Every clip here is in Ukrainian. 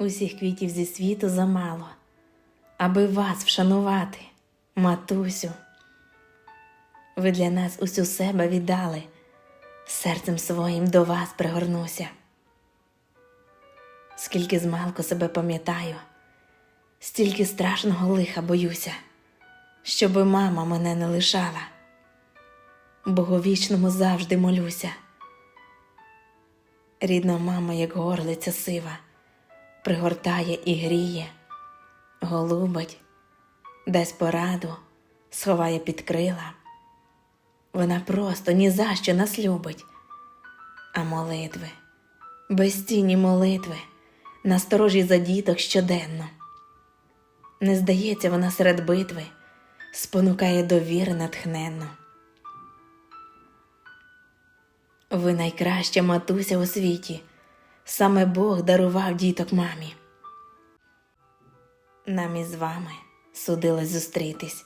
Усіх квітів зі світу замало, аби вас вшанувати, матусю. Ви для нас усю себе віддали, серцем своїм до вас пригорнуся. Скільки змалку себе пам'ятаю, стільки страшного лиха боюся, щоби мама мене не лишала. Боговічному завжди молюся. Рідна мама, як горлиця сива, пригортає і гріє, голубить, дасть пораду, сховає під крила. Вона просто ні за що нас любить, а молитви, безцінні молитви, насторожі за діток щоденно. Не здається вона серед битви, спонукає довіри натхненно. Ви найкраща матуся у світі, саме Бог дарував діток мамі. Нам із вами судилось зустрітись,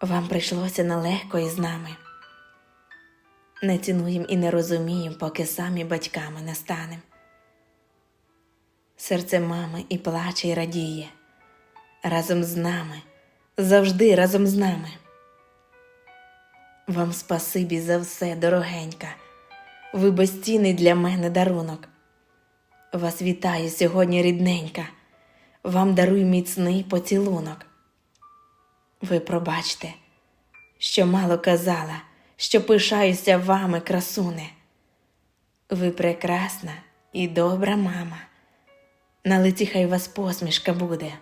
вам прийшлося нелегко із нами. Не цінуєм і не розумієм, поки самі батьками не станем. Серце мами і плаче, і радіє, разом з нами, завжди разом з нами. Вам спасибі за все, дорогенька, ви безцінний для мене дарунок. Вас вітаю сьогодні, рідненька, вам дарую міцний поцілунок. Ви пробачте, що мало казала, що пишаюся вами, красуне. Ви прекрасна і добра мама. На лиці хай вас посмішка буде.